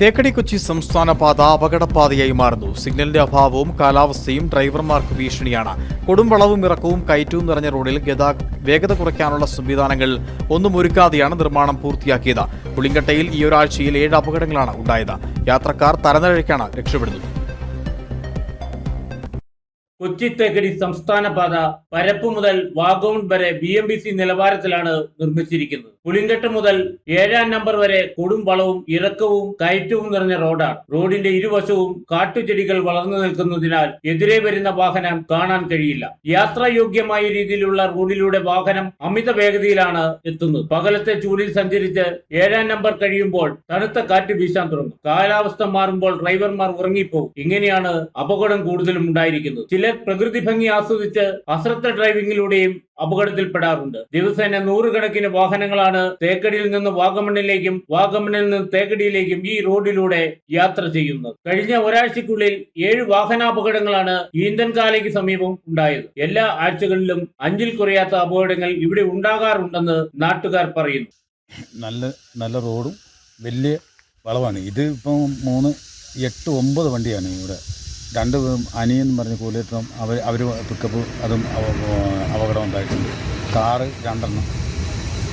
തേക്കടി കൊച്ചി സംസ്ഥാന പാത അപകടപാതയായി മാറുന്നു. സിഗ്നലിന്റെ അഭാവവും കാലാവസ്ഥയും ഡ്രൈവർമാർക്ക് ഭീഷണിയാണ്. കൊടുംവളവും ഇറക്കവും കയറ്റവും നിറഞ്ഞ റോഡിൽ ഗതാ വേഗത കുറയ്ക്കാനുള്ള സംവിധാനങ്ങൾ ഒന്നും ഒരുക്കാതെയാണ് നിർമ്മാണം പൂർത്തിയാക്കിയത്. പുളിങ്കട്ടയിൽ ഈ ഒരാഴ്ചയിൽ ഏഴ് അപകടങ്ങളാണ് ഉണ്ടായത്. യാത്രക്കാർ തലനിഴയ്ക്കാണ് രക്ഷപ്പെടുന്നത്. കൊച്ചി തേക്കടി സംസ്ഥാന പാത പരപ്പ് മുതൽ വാഗോൺ വരെ ബി എം ബി സി നിലവാരത്തിലാണ് നിർമ്മിച്ചിരിക്കുന്നത്. പുളിങ്കട്ട് മുതൽ ഏഴാം നമ്പർ വരെ കൊടും വളവും ഇറക്കവും കയറ്റവും നിറഞ്ഞ റോഡാണ്. റോഡിന്റെ ഇരുവശവും കാട്ടുചെടികൾ വളർന്നു നിൽക്കുന്നതിനാൽ എതിരെ വരുന്ന വാഹനം കാണാൻ കഴിയില്ല. യാത്രായോഗ്യമായ രീതിയിലുള്ള റോഡിലൂടെ വാഹനം അമിത വേഗതയിലാണ് എത്തുന്നത്. പകലത്തെ ചൂടിൽ സഞ്ചരിച്ച് ഏഴാം നമ്പർ കഴിയുമ്പോൾ തണുത്ത കാറ്റ് വീശാൻ തുടങ്ങും. കാലാവസ്ഥ മാറുമ്പോൾ ഡ്രൈവർമാർ ഉറങ്ങിപ്പോകും. ഇങ്ങനെയാണ് അപകടം കൂടുതലും ഉണ്ടായിരിക്കുന്നത്. പ്രകൃതി ഭംഗി ആസ്വദിച്ച് അശ്രദ്ധ ഡ്രൈവിംഗിലൂടെയും അപകടത്തിൽപ്പെടാറുണ്ട്. ദിവസേന നൂറുകണക്കിന് വാഹനങ്ങളാണ് തേക്കടിയിൽ നിന്ന് വാഗമണ്ണിലേക്കും വാഗമണ്ണിൽ നിന്ന് തേക്കടിയിലേക്കും ഈ റോഡിലൂടെ യാത്ര ചെയ്യുന്നത്. കഴിഞ്ഞ ഒരാഴ്ചക്കുള്ളിൽ ഏഴ് വാഹനാപകടങ്ങളാണ് ഈന്തൻകാലയ്ക്ക് സമീപം ഉണ്ടായത്. എല്ലാ ആഴ്ചകളിലും അഞ്ചിൽ കുറയാത്ത അപകടങ്ങൾ ഇവിടെ ഉണ്ടാകാറുണ്ടെന്ന് നാട്ടുകാർ പറയുന്നു. നല്ല നല്ല റോഡും വലിയ വളവാണ്. ഇത് ഇപ്പം മൂന്ന് എട്ട് ഒമ്പത് വണ്ടിയാണ് ഇവിടെ രണ്ട് അനിയെന്ന് പറഞ്ഞ കൂലിയത്വം അവർ അവർ പിക്കപ്പ് അതും അപകടം ഉണ്ടായിട്ടുണ്ട്. കാറ് രണ്ടെണ്ണം.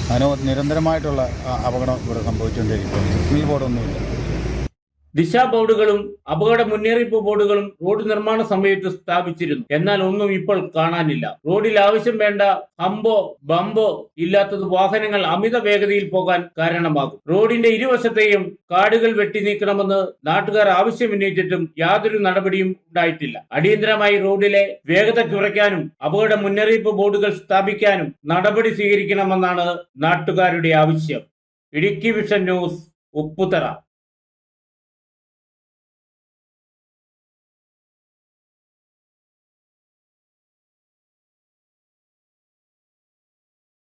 അങ്ങനെ നിരന്തരമായിട്ടുള്ള അപകടം ഇവിടെ സംഭവിച്ചുകൊണ്ടിരിക്കുകയാണ് സിഗ്നൽ ബോർഡൊന്നുമില്ല ദിശ ബോർഡുകളും അപകട മുന്നറിയിപ്പ് ബോർഡുകളും റോഡ് നിർമ്മാണ സമയത്ത് സ്ഥാപിച്ചിരുന്നു. എന്നാൽ ഒന്നും ഇപ്പോൾ കാണാനില്ല. റോഡിൽ ആവശ്യം വേണ്ട ഹമ്പോ ബമ്പോ ഇല്ലാത്തത് വാഹനങ്ങൾ അമിത വേഗതയിൽ പോകാൻ കാരണമാകും. റോഡിന്റെ ഇരുവശത്തെയും കാടുകൾ വെട്ടി നീക്കണമെന്ന് നാട്ടുകാർ ആവശ്യമുന്നയിച്ചിട്ടും യാതൊരു നടപടിയും ഉണ്ടായിട്ടില്ല. അടിയന്തരമായി റോഡിലെ വേഗത കുറയ്ക്കാനും അപകട മുന്നറിയിപ്പ് ബോർഡുകൾ സ്ഥാപിക്കാനും നടപടി സ്വീകരിക്കണമെന്നാണ് നാട്ടുകാരുടെ ആവശ്യം. Idukki vision news Upputhara.